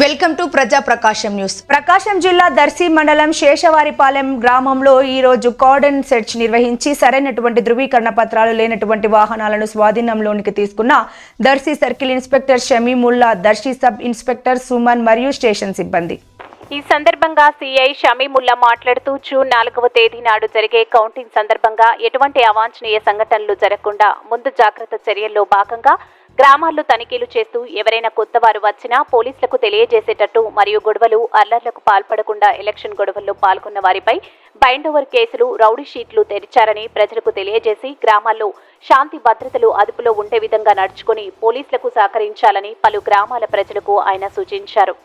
Welcome to ప్రజా ప్రకాశం news. ప్రకాశం జిల్లా దర్శి మండలం శేషవారిపాలెం గ్రామంలో ఈ రోజు కార్డన్ సెర్చ్ నిర్వహించి సరైనటువంటి ధృవీకరణ పత్రాలు లేనటువంటి వాహనాలను స్వాధీనంలోనికి తీసుకున్న Darsi circle inspector Shamimullah Darsi sub inspector Suman మరియు స్టేషన్ సిబ్బంది. ఈ సందర్భంగా సీఐ షమీముల్లా మాట్లాడుతూ జూన్ నాలుగవ తేదీ నాడు జరిగే కౌంటింగ్ సందర్భంగా ఎటువంటి అవాంఛనీయ సంఘటనలు జరగకుండా ముందు జాగ్రత్త చర్యల్లో భాగంగా గ్రామాల్లో తనిఖీలు చేస్తూ ఎవరైనా కొత్త వారు వచ్చినా పోలీసులకు తెలియజేసేటట్టు మరియు గొడవలు అల్లర్లకు పాల్పడకుండా ఎలక్షన్ గొడవల్లో పాల్గొన్న వారిపై బైండ్ ఓవర్ కేసులు రౌడీ షీట్లు తెరిచారని ప్రజలకు తెలియజేసి గ్రామాల్లో శాంతి భద్రతలు అదుపులో ఉండే విధంగా నడుచుకుని పోలీసులకు సహకరించాలని పలు గ్రామాల ప్రజలకు ఆయన సూచించారు.